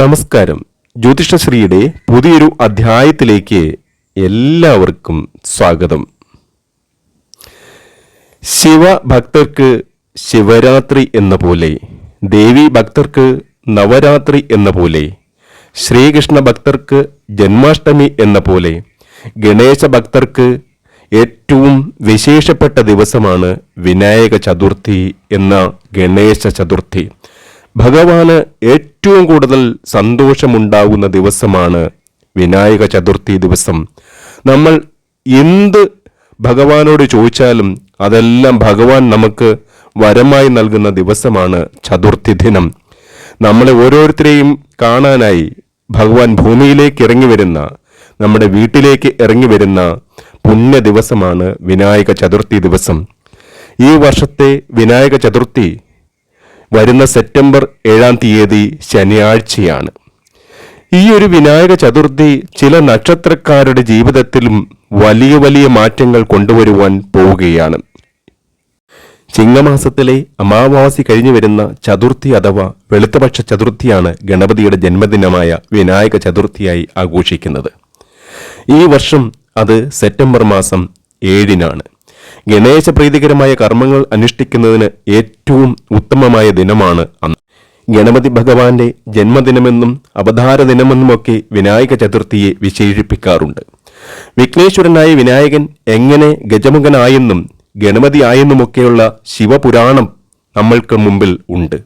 നമസ്കാരം. ജ്യോതിഷശ്രീയുടെ പുതിയൊരു അധ്യായത്തിലേക്ക് എല്ലാവർക്കും സ്വാഗതം. ശിവഭക്തർക്ക് ശിവരാത്രി എന്ന പോലെ ദേവി ഭക്തർക്ക് നവരാത്രി എന്ന പോലെ ശ്രീകൃഷ്ണ ഭക്തർക്ക് ജന്മാഷ്ടമി എന്ന പോലെ ഗണേശ ഭക്തർക്ക് ഏറ്റവും വിശേഷപ്പെട്ട ദിവസമാണ് വിനായക ചതുർത്ഥി എന്ന ഗണേശ ചതുർത്ഥി. ഭഗവാന് ഏറ്റവും കൂടുതൽ സന്തോഷമുണ്ടാകുന്ന ദിവസമാണ് വിനായക ചതുർത്ഥി ദിവസം. നമ്മൾ എന്ത് ഭഗവാനോട് ചോദിച്ചാലും അതെല്ലാം ഭഗവാൻ നമുക്ക് വരമായി നൽകുന്ന ദിവസമാണ് ചതുർത്ഥി ദിനം. നമ്മളെ ഓരോരുത്തരെയും കാണാനായി ഭഗവാൻ ഭൂമിയിലേക്ക് ഇറങ്ങി വരുന്ന നമ്മുടെ വീട്ടിലേക്ക് ഇറങ്ങി വരുന്ന പുണ്യ ദിവസമാണ് വിനായക ചതുർത്ഥി ദിവസം. ഈ വർഷത്തെ വിനായക ചതുർത്ഥി വരുന്ന സെപ്റ്റംബർ ഏഴാം തീയതി ശനിയാഴ്ചയാണ്. ഈ ഒരു വിനായക ചതുർത്ഥി ചില നക്ഷത്രക്കാരുടെ ജീവിതത്തിലും വലിയ വലിയ മാറ്റങ്ങൾ കൊണ്ടുവരുവാൻ പോവുകയാണ്. ചിങ്ങമാസത്തിലെ അമാവാസി കഴിഞ്ഞു വരുന്ന ചതുർത്ഥി അഥവാ വെളുത്തപക്ഷ ചതുർത്ഥിയാണ് ഗണപതിയുടെ ജന്മദിനമായ വിനായക ചതുർത്ഥിയായി ആഘോഷിക്കുന്നത്. ഈ വർഷം അത് സെപ്റ്റംബർ മാസം ഏഴിനാണ്. ഗണേശ പ്രീതികരമായ കർമ്മങ്ങൾ അനുഷ്ഠിക്കുന്നതിന് ഏറ്റവും ഉത്തമമായ ദിനമാണ് അന്ന്. ഗണപതി ഭഗവാന്റെ ജന്മദിനമെന്നും അവതാര ദിനമെന്നുമൊക്കെ വിനായക ചതുർത്ഥിയെ വിശേഷിപ്പിക്കാറുണ്ട്. വിഘ്നേശ്വരനായ വിനായകൻ എങ്ങനെ ഗജമുഖനായെന്നും ഗണപതിയായെന്നുമൊക്കെയുള്ള ശിവപുരാണം നമ്മൾക്ക് മുമ്പിൽ ഉണ്ട്.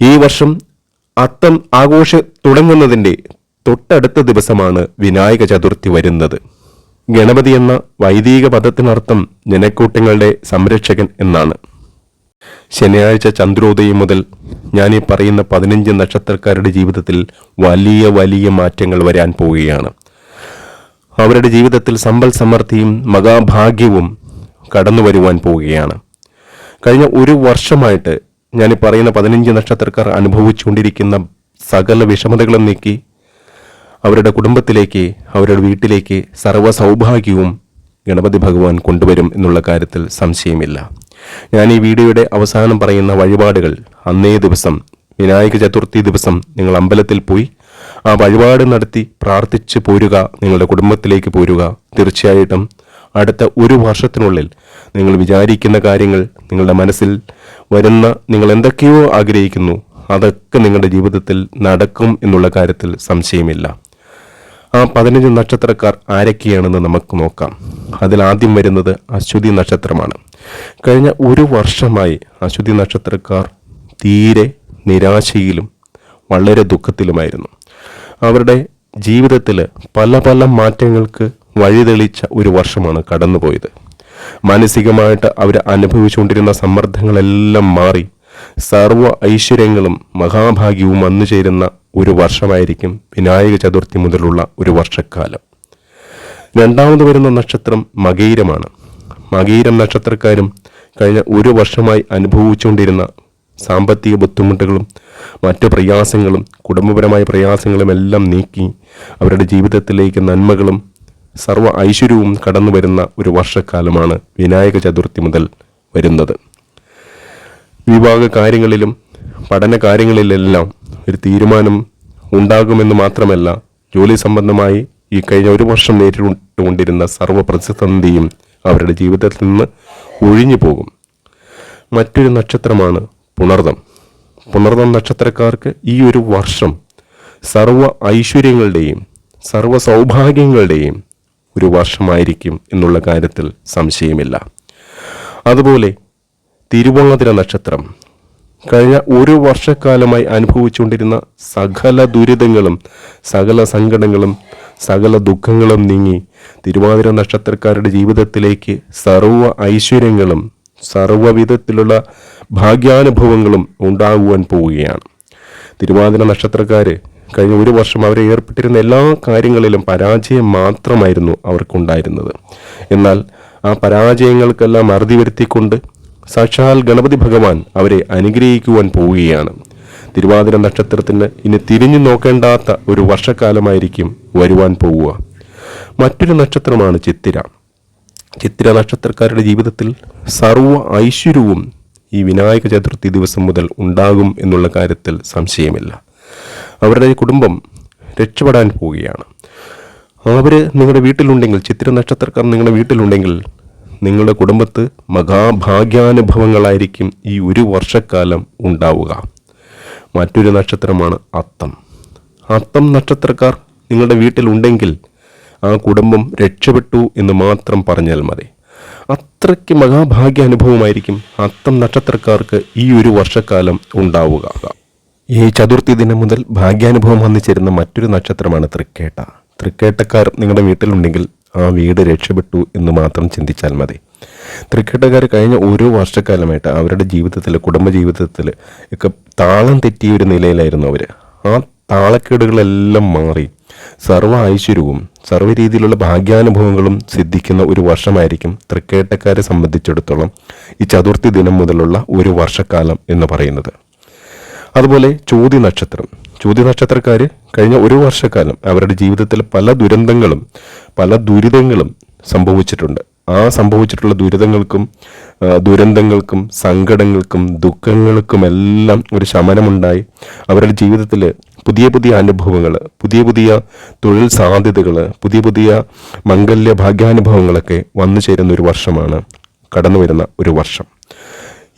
ഈ വർഷം അത്തം ആഘോഷ തുടങ്ങുന്നതിന്റെ തൊട്ടടുത്ത ദിവസമാണ് വിനായക ചതുർത്ഥി വരുന്നത്. ഗണപതി എന്ന വൈദിക പദത്തിനർത്ഥം ജനക്കൂട്ടങ്ങളുടെ സംരക്ഷകൻ എന്നാണ്. ശനിയാഴ്ച ചന്ദ്രോദയം മുതൽ ഞാൻ ഈ പറയുന്ന പതിനഞ്ച് നക്ഷത്രക്കാരുടെ ജീവിതത്തിൽ വലിയ വലിയ മാറ്റങ്ങൾ വരാൻ പോവുകയാണ്. അവരുടെ ജീവിതത്തിൽ സമ്പൽ സമൃദ്ധിയും മഹാഭാഗ്യവും കടന്നു വരുവാൻ പോവുകയാണ്. കഴിഞ്ഞ ഒരു വർഷമായിട്ട് ഞാൻ ഈ പറയുന്ന പതിനഞ്ച് നക്ഷത്രക്കാർ അനുഭവിച്ചുകൊണ്ടിരിക്കുന്ന സകല വിഷമതകളും നീക്കി അവരുടെ കുടുംബത്തിലേക്ക് അവരുടെ വീട്ടിലേക്ക് സർവ സൗഭാഗ്യവും ഗണപതി ഭഗവാൻ കൊണ്ടുവരും എന്നുള്ള കാര്യത്തിൽ സംശയമില്ല. ഞാൻ ഈ വീഡിയോയുടെ അവസാനം പറയുന്ന വഴിപാടുകൾ അന്നേ ദിവസം വിനായക ചതുർത്ഥി ദിവസം നിങ്ങൾ അമ്പലത്തിൽ പോയി ആ വഴിപാട് നടത്തി പ്രാർത്ഥിച്ച് പോരുക നിങ്ങളുടെ കുടുംബത്തിലേക്ക് പോരുക. തീർച്ചയായിട്ടും അടുത്ത ഒരു വർഷത്തിനുള്ളിൽ നിങ്ങൾ വിചാരിക്കുന്ന കാര്യങ്ങൾ നിങ്ങളുടെ മനസ്സിൽ വരുന്ന നിങ്ങൾ എന്തൊക്കെയോ ആഗ്രഹിക്കുന്നു അതൊക്കെ നിങ്ങളുടെ ജീവിതത്തിൽ നടക്കും എന്നുള്ള കാര്യത്തിൽ സംശയമില്ല. ആ പതിനഞ്ച് നക്ഷത്രക്കാർ ആരൊക്കെയാണെന്ന് നമുക്ക് നോക്കാം. അതിൽ ആദ്യം വരുന്നത് അശ്വതി നക്ഷത്രമാണ്. കഴിഞ്ഞ ഒരു വർഷമായി അശ്വതി നക്ഷത്രക്കാർ തീരെ നിരാശയിലും വളരെ ദുഃഖത്തിലുമായിരുന്നു. അവരുടെ ജീവിതത്തിൽ പല പല മാറ്റങ്ങൾക്ക് വഴിതെളിച്ച ഒരു വർഷമാണ് കടന്നുപോയത്. മാനസികമായിട്ട് അവർ അനുഭവിച്ചുകൊണ്ടിരുന്ന സമ്മർദ്ദങ്ങളെല്ലാം മാറി സർവ ഐശ്വര്യങ്ങളും മഹാഭാഗ്യവും വന്നു ചേരുന്ന ഒരു വർഷമായിരിക്കും വിനായക ചതുർത്ഥി മുതലുള്ള ഒരു വർഷക്കാലം. രണ്ടാമത് വരുന്ന നക്ഷത്രം മകീരമാണ്. മകീരം നക്ഷത്രക്കാരും കഴിഞ്ഞ ഒരു വർഷമായി അനുഭവിച്ചുകൊണ്ടിരുന്ന സാമ്പത്തിക ബുദ്ധിമുട്ടുകളും മറ്റു പ്രയാസങ്ങളും കുടുംബപരമായ പ്രയാസങ്ങളും എല്ലാം നീക്കി അവരുടെ ജീവിതത്തിലേക്ക് നന്മകളും സർവ ഐശ്വര്യവും കടന്നു വരുന്ന ഒരു വർഷക്കാലമാണ് വിനായക ചതുർത്ഥി മുതൽ വരുന്നത്. വിവാഹ കാര്യങ്ങളിലും പഠന കാര്യങ്ങളിലെല്ലാം ഒരു തീരുമാനം ഉണ്ടാകുമെന്ന് മാത്രമല്ല ജോലി സംബന്ധമായി ഈ കഴിഞ്ഞ ഒരു വർഷം നേരിട്ടുകൊണ്ടിരുന്ന സർവ പ്രതിസന്ധിയും അവരുടെ ജീവിതത്തിൽ നിന്ന് ഒഴിഞ്ഞു പോകും. മറ്റൊരു നക്ഷത്രമാണ് പുണർദം. പുണർദം നക്ഷത്രക്കാർക്ക് ഈ ഒരു വർഷം സർവ ഐശ്വര്യങ്ങളുടെയും സർവ സൗഭാഗ്യങ്ങളുടെയും ഒരു വർഷമായിരിക്കും എന്നുള്ള കാര്യത്തിൽ സംശയമില്ല. അതുപോലെ തിരുവോണതിര നക്ഷത്രം കഴിഞ്ഞ ഒരു വർഷക്കാലമായി അനുഭവിച്ചുകൊണ്ടിരുന്ന സകല ദുരിതങ്ങളും സകല സങ്കടങ്ങളും സകല ദുഃഖങ്ങളും നീങ്ങി തിരുവാതിര നക്ഷത്രക്കാരുടെ ജീവിതത്തിലേക്ക് സർവ ഐശ്വര്യങ്ങളും സർവവിധത്തിലുള്ള ഭാഗ്യാനുഭവങ്ങളും ഉണ്ടാകുവാൻ പോവുകയാണ്. തിരുവാതിര നക്ഷത്രക്കാർ കഴിഞ്ഞ ഒരു വർഷം അവരെ ഏർപ്പെട്ടിരുന്ന എല്ലാ കാര്യങ്ങളിലും പരാജയം മാത്രമായിരുന്നു അവർക്കുണ്ടായിരുന്നത്. എന്നാൽ ആ പരാജയങ്ങൾക്കെല്ലാം അറുതി വരുത്തിക്കൊണ്ട് സാക്ഷാൽ ഗണപതി ഭഗവാൻ അവരെ അനുഗ്രഹിക്കുവാൻ പോവുകയാണ്. തിരുവാതിര നക്ഷത്രത്തിന് ഇനി തിരിഞ്ഞു നോക്കേണ്ടാത്ത ഒരു വർഷക്കാലമായിരിക്കും വരുവാൻ പോവുക. മറ്റൊരു നക്ഷത്രമാണ് ചിത്തിര. ചിത്തിര നക്ഷത്രക്കാരുടെ ജീവിതത്തിൽ സർവ ഐശ്വര്യവും ഈ വിനായക ചതുർത്ഥി ദിവസം മുതൽ ഉണ്ടാകും എന്നുള്ള കാര്യത്തിൽ സംശയമില്ല. അവരുടെ കുടുംബം രക്ഷപ്പെടാൻ പോവുകയാണ്. അവർ നിങ്ങളുടെ വീട്ടിലുണ്ടെങ്കിൽ ചിത്ര നക്ഷത്രക്കാർ നിങ്ങളുടെ വീട്ടിലുണ്ടെങ്കിൽ നിങ്ങളുടെ കുടുംബത്ത് മഹാഭാഗ്യാനുഭവങ്ങളായിരിക്കും ഈ ഒരു വർഷക്കാലം ഉണ്ടാവുക. മറ്റൊരു നക്ഷത്രമാണ് അത്തം. അത്തം നക്ഷത്രക്കാർ നിങ്ങളുടെ വീട്ടിലുണ്ടെങ്കിൽ ആ കുടുംബം രക്ഷപ്പെട്ടു എന്ന് മാത്രം പറഞ്ഞാൽ മതി. അത്രയ്ക്ക് മഹാഭാഗ്യ അനുഭവമായിരിക്കും അത്തം നക്ഷത്രക്കാർക്ക് ഈ ഒരു വർഷക്കാലം ഉണ്ടാവുക. ഈ ചതുർത്ഥി ദിനം മുതൽ ഭാഗ്യാനുഭവം വന്നു ചേരുന്ന മറ്റൊരു നക്ഷത്രമാണ് തൃക്കേട്ട. തൃക്കേട്ടക്കാർ നിങ്ങളുടെ വീട്ടിലുണ്ടെങ്കിൽ ആ വീട് രക്ഷപ്പെട്ടു എന്ന് മാത്രം ചിന്തിച്ചാൽ മതി. തൃക്കേട്ടക്കാർ കഴിഞ്ഞ ഓരോ വർഷക്കാലമായിട്ട് അവരുടെ ജീവിതത്തിൽ കുടുംബജീവിതത്തിൽ ഒക്കെ താളം തെറ്റിയ ഒരു നിലയിലായിരുന്നു അവർ ആ താളക്കേടുകളെല്ലാം മാറി. സർവ ഐശ്വര്യവും സർവ രീതിയിലുള്ള ഭാഗ്യാനുഭവങ്ങളും സിദ്ധിക്കുന്ന ഒരു വർഷമായിരിക്കും തൃക്കേട്ടക്കാരെ സംബന്ധിച്ചിടത്തോളം ഈ ചതുർത്ഥി ദിനം മുതലുള്ള ഒരു വർഷക്കാലം എന്ന് പറയുന്നത്. അതുപോലെ ചോതി നക്ഷത്രം. ചോതി നക്ഷത്രക്കാർ കഴിഞ്ഞ ഒരു വർഷക്കാലം അവരുടെ ജീവിതത്തിൽ പല ദുരന്തങ്ങളും പല ദുരിതങ്ങളും സംഭവിച്ചിട്ടുണ്ട്. ആ സംഭവിച്ചിട്ടുള്ള ദുരിതങ്ങൾക്കും ദുരന്തങ്ങൾക്കും സങ്കടങ്ങൾക്കും ദുഃഖങ്ങൾക്കുമെല്ലാം ഒരു ശമനമുണ്ടായി. അവരുടെ ജീവിതത്തിൽ പുതിയ പുതിയ അനുഭവങ്ങൾ പുതിയ പുതിയ തൊഴിൽ സാധ്യതകൾ പുതിയ പുതിയ മംഗല്യ ഭാഗ്യാനുഭവങ്ങളൊക്കെ വന്നു ചേരുന്ന ഒരു വർഷമാണ് കടന്നു വരുന്ന ഒരു വർഷം.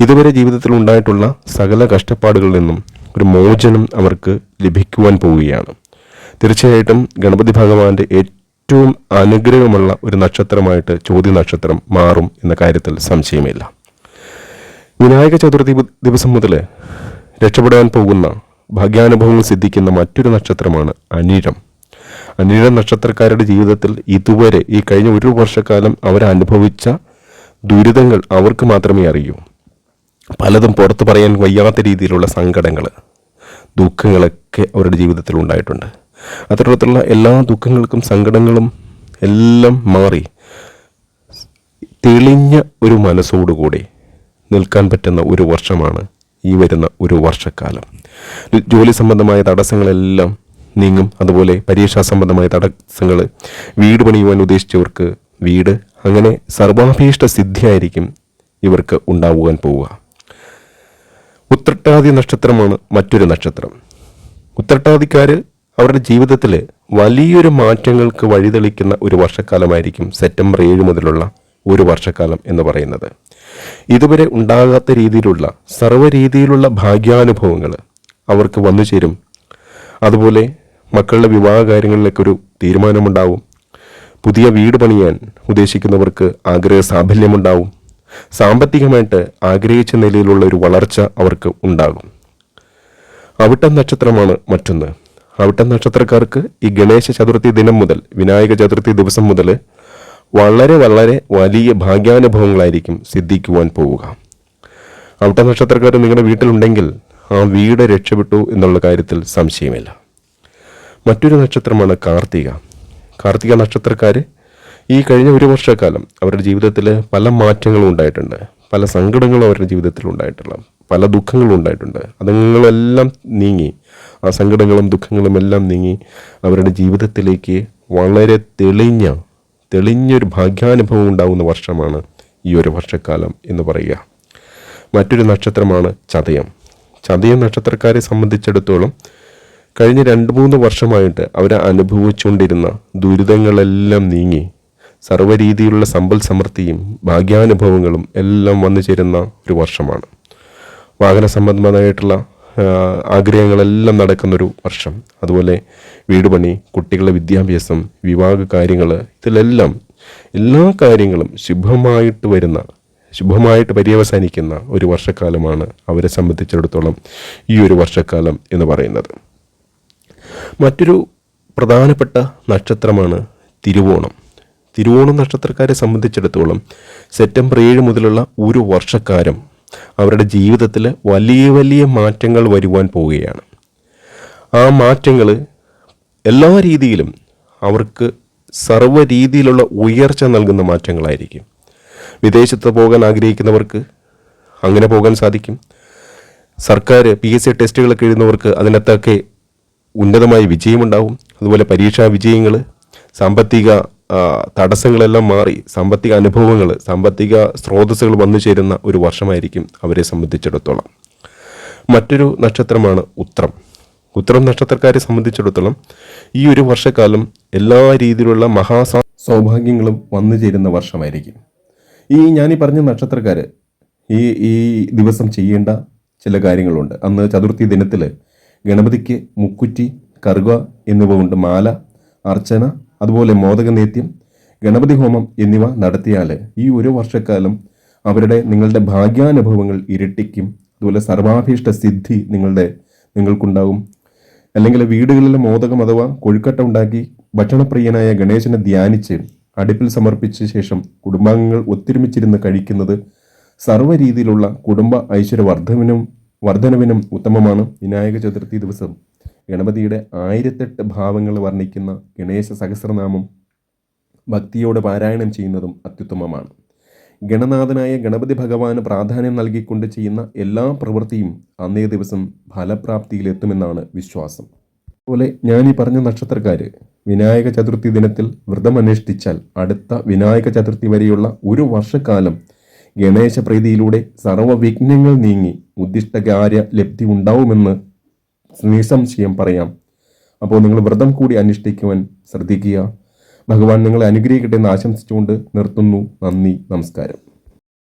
ഇതുവരെ ജീവിതത്തിൽ ഉണ്ടായിട്ടുള്ള സകല കഷ്ടപ്പാടുകളിൽ നിന്നും ഒരു മോചനം അവർക്ക് ലഭിക്കുവാൻ പോവുകയാണ്. തീർച്ചയായിട്ടും ഗണപതി ഭഗവാന്റെ ഏറ്റവും അനുഗ്രഹമുള്ള ഒരു നക്ഷത്രമായിട്ട് ചോദ്യ നക്ഷത്രം മാറും എന്ന കാര്യത്തിൽ സംശയമില്ല. വിനായക ചതുർത്ഥി ദിവസം മുതൽ രക്ഷപ്പെടാൻ പോകുന്ന ഭാഗ്യാനുഭവങ്ങൾ സിദ്ധിക്കുന്ന മറ്റൊരു നക്ഷത്രമാണ് അനിഴം. അനിഴം നക്ഷത്രക്കാരുടെ ജീവിതത്തിൽ ഇതുവരെ ഈ കഴിഞ്ഞ ഒരു വർഷക്കാലം അവരനുഭവിച്ച ദുരിതങ്ങൾ അവർക്ക് മാത്രമേ അറിയൂ. പലതും പുറത്തു പറയാൻ വയ്യാത്ത രീതിയിലുള്ള സങ്കടങ്ങൾ ദുഃഖങ്ങളൊക്കെ അവരുടെ ജീവിതത്തിൽ ഉണ്ടായിട്ടുണ്ട്. അത്തരത്തിലുള്ള എല്ലാ ദുഃഖങ്ങൾക്കും സങ്കടങ്ങളും എല്ലാം മാറി തെളിഞ്ഞ ഒരു മനസ്സോടുകൂടി നിൽക്കാൻ പറ്റുന്ന ഒരു വർഷമാണ് ഈ വരുന്ന ഒരു വർഷക്കാലം. ജോലി സംബന്ധമായ തടസ്സങ്ങളെല്ലാം നീങ്ങും. അതുപോലെ പരീക്ഷാ സംബന്ധമായ തടസ്സങ്ങൾ വീട് പണിയുവാൻ ഉദ്ദേശിച്ചവർക്ക് വീട് അങ്ങനെ സർവാഭീഷ്ട സിദ്ധിയായിരിക്കും ഇവർക്ക് ഉണ്ടാവുവാൻ പോവുക. ഉത്രട്ടാതി നക്ഷത്രമാണ് മറ്റൊരു നക്ഷത്രം. ഉത്രട്ടാതിക്കാര് അവരുടെ ജീവിതത്തിൽ വലിയൊരു മാറ്റങ്ങൾക്ക് വഴിതെളിക്കുന്ന ഒരു വർഷക്കാലമായിരിക്കും സെപ്റ്റംബർ ഏഴ് മുതലുള്ള ഒരു വർഷക്കാലം എന്ന് പറയുന്നത്. ഇതുവരെ ഉണ്ടാകാത്ത രീതിയിലുള്ള സർവ രീതിയിലുള്ള ഭാഗ്യാനുഭവങ്ങൾ അവർക്ക് വന്നു ചേരും. അതുപോലെ മക്കളുടെ വിവാഹ കാര്യങ്ങളിലേക്കൊരു തീരുമാനമുണ്ടാവും. പുതിയ വീട് പണിയാൻ ഉദ്ദേശിക്കുന്നവർക്ക് ആഗ്രഹ സാഫല്യമുണ്ടാവും. സാമ്പത്തികമായിട്ട് ആഗ്രഹിച്ച നിലയിലുള്ള ഒരു വളർച്ച അവർക്ക് ഉണ്ടാകും. അവിട്ടം നക്ഷത്രമാണ് മറ്റൊന്ന്. അവിട്ടം നക്ഷത്രക്കാർക്ക് ഈ ഗണേശ ചതുർത്ഥി ദിനം മുതൽ വിനായക ചതുർത്ഥി ദിവസം മുതൽ വളരെ വളരെ വലിയ ഭാഗ്യാനുഭവങ്ങളായിരിക്കും സിദ്ധിക്കുവാൻ പോവുക. അവിട്ട നക്ഷത്രക്കാർ നിങ്ങളുടെ വീട്ടിലുണ്ടെങ്കിൽ ആ വീട് രക്ഷപ്പെട്ടു എന്നുള്ള കാര്യത്തിൽ സംശയമില്ല. മറ്റൊരു നക്ഷത്രമാണ് കാർത്തിക. കാർത്തിക നക്ഷത്രക്കാർ ഈ കഴിഞ്ഞ ഒരു വർഷക്കാലം അവരുടെ ജീവിതത്തിൽ പല മാറ്റങ്ങളും ഉണ്ടായിട്ടുണ്ട്. പല സങ്കടങ്ങളും അവരുടെ ജീവിതത്തിൽ ഉണ്ടായിട്ടുള്ള പല ദുഃഖങ്ങളും ഉണ്ടായിട്ടുണ്ട്. അതുങ്ങളെല്ലാം നീങ്ങി ആ സങ്കടങ്ങളും ദുഃഖങ്ങളും എല്ലാം നീങ്ങി അവരുടെ ജീവിതത്തിലേക്ക് വളരെ തെളിഞ്ഞ തെളിഞ്ഞൊരു ഭാഗ്യാനുഭവം ഉണ്ടാകുന്ന വർഷമാണ് ഈ ഒരു വർഷക്കാലം എന്ന് പറയുക. മറ്റൊരു നക്ഷത്രമാണ് ചതയം. ചതയം നക്ഷത്രക്കാരെ സംബന്ധിച്ചിടത്തോളം കഴിഞ്ഞ രണ്ട് മൂന്ന് വർഷമായിട്ട് അവർ അനുഭവിച്ചുകൊണ്ടിരുന്ന ദുരിതങ്ങളെല്ലാം നീങ്ങി സർവരീതിയിലുള്ള സമ്പൽ സമൃദ്ധിയും ഭാഗ്യാനുഭവങ്ങളും എല്ലാം വന്നു ചേരുന്ന ഒരു വർഷമാണ്. വാഹന സംബന്ധമായിട്ടുള്ള ആഗ്രഹങ്ങളെല്ലാം നടക്കുന്നൊരു വർഷം. അതുപോലെ വീട് പണി കുട്ടികളുടെ വിദ്യാഭ്യാസം വിവാഹ കാര്യങ്ങൾ ഇതിലെല്ലാം എല്ലാ കാര്യങ്ങളും ശുഭമായിട്ട് വരുന്ന ശുഭമായിട്ട് പര്യവസാനിക്കുന്ന ഒരു വർഷക്കാലമാണ് അവരെ സംബന്ധിച്ചിടത്തോളം ഈ ഒരു വർഷക്കാലം എന്ന് പറയുന്നത്. മറ്റൊരു പ്രധാനപ്പെട്ട നക്ഷത്രമാണ് തിരുവോണം. തിരുവോണം നക്ഷത്രക്കാരെ സംബന്ധിച്ചിടത്തോളം സെപ്റ്റംബർ ഏഴ് മുതലുള്ള ഒരു വർഷക്കാലം അവരുടെ ജീവിതത്തിൽ വലിയ വലിയ മാറ്റങ്ങൾ വരുവാൻ പോവുകയാണ്. ആ മാറ്റങ്ങൾ എല്ലാ രീതിയിലും അവർക്ക് സർവ രീതിയിലുള്ള ഉയർച്ച നൽകുന്ന മാറ്റങ്ങളായിരിക്കും. വിദേശത്ത് പോകാൻ ആഗ്രഹിക്കുന്നവർക്ക് അങ്ങനെ പോകാൻ സാധിക്കും. സർക്കാർ പി എസ് സി ടെസ്റ്റുകളൊക്കെ എഴുതുന്നവർക്ക് അതിനകത്തൊക്കെ ഉന്നതമായ വിജയമുണ്ടാവും. അതുപോലെ പരീക്ഷാ വിജയങ്ങൾ സാമ്പത്തിക തടസ്സങ്ങളെല്ലാം മാറി സാമ്പത്തിക അനുഭവങ്ങൾ സാമ്പത്തിക സ്രോതസ്സുകൾ വന്നു ചേരുന്ന ഒരു വർഷമായിരിക്കും അവരെ സംബന്ധിച്ചിടത്തോളം. മറ്റൊരു നക്ഷത്രമാണ് ഉത്രം. ഉത്രം നക്ഷത്രക്കാരെ സംബന്ധിച്ചിടത്തോളം ഈ ഒരു വർഷക്കാലം എല്ലാ രീതിയിലുള്ള മഹാസാ സൗഭാഗ്യങ്ങളും വന്നു ചേരുന്ന വർഷമായിരിക്കും. ഈ ഞാനീ പറഞ്ഞ നക്ഷത്രക്കാർ ഈ ഈ ദിവസം ചെയ്യേണ്ട ചില കാര്യങ്ങളുണ്ട്. അന്ന് ചതുർത്ഥി ദിനത്തിൽ ഗണപതിക്ക് മുക്കുറ്റി കറുക എന്നിവ കൊണ്ട് മാല അർച്ചന അതുപോലെ മോദക നേത്യം ഗണപതി ഹോമം എന്നിവ നടത്തിയാൽ ഈ ഒരു വർഷക്കാലം അവരുടെ നിങ്ങളുടെ ഭാഗ്യാനുഭവങ്ങൾ ഇരട്ടിക്കും. അതുപോലെ സർവാഭീഷ്ട സിദ്ധി നിങ്ങളുടെ നിങ്ങൾക്കുണ്ടാകും. അല്ലെങ്കിൽ വീടുകളിലെ മോദകം അഥവാ കൊഴുക്കട്ട ഉണ്ടാക്കി ഭക്ഷണപ്രിയനായ ഗണേശനെ ധ്യാനിച്ച് അടുപ്പിൽ സമർപ്പിച്ച ശേഷം കുടുംബാംഗങ്ങൾ ഒത്തൊരുമിച്ചിരുന്ന് കഴിക്കുന്നത് സർവ രീതിയിലുള്ള കുടുംബ ഐശ്വര്യവർദ്ധവിനും വർധനവിനും ഉത്തമമാണ് വിനായക ചതുർത്ഥി ദിവസം. ഗണപതിയുടെ ആയിരത്തെട്ട് ഭാവങ്ങൾ വർണിക്കുന്ന ഗണേശ സഹസ്രനാമം ഭക്തിയോടെ പാരായണം ചെയ്യുന്നതും അത്യുത്തമമാണ്. ഗണനാഥനായ ഗണപതി ഭഗവാന് പ്രാധാന്യം നൽകിക്കൊണ്ട് ചെയ്യുന്ന എല്ലാ പ്രവൃത്തിയും അന്നേ ദിവസം ഫലപ്രാപ്തിയിലെത്തുമെന്നാണ് വിശ്വാസം. അതുപോലെ ഞാൻ ഈ പറഞ്ഞ നക്ഷത്രക്കാർ വിനായക ചതുർത്ഥി ദിനത്തിൽ വ്രതം വ്രതമനുഷ്ഠിച്ചാൽ അടുത്ത വിനായക ചതുർത്ഥി വരെയുള്ള ഒരു വർഷക്കാലം ഗണേശ പ്രീതിയിലൂടെ സർവവിഘ്നങ്ങൾ നീങ്ങി ഉദ്ദിഷ്ടകാര്യ ലബ്ധി ഉണ്ടാവുമെന്ന് നിസ്സംശയം പറയാം. അപ്പോൾ നിങ്ങൾ വ്രതം കൂടി അനുഷ്ഠിക്കുവാൻ ശ്രദ്ധിക്കുക. ഭഗവാൻ നിങ്ങളെ അനുഗ്രഹിക്കട്ടെ എന്ന് ആശംസിച്ചുകൊണ്ട് നിർത്തുന്നു. നന്ദി. നമസ്കാരം.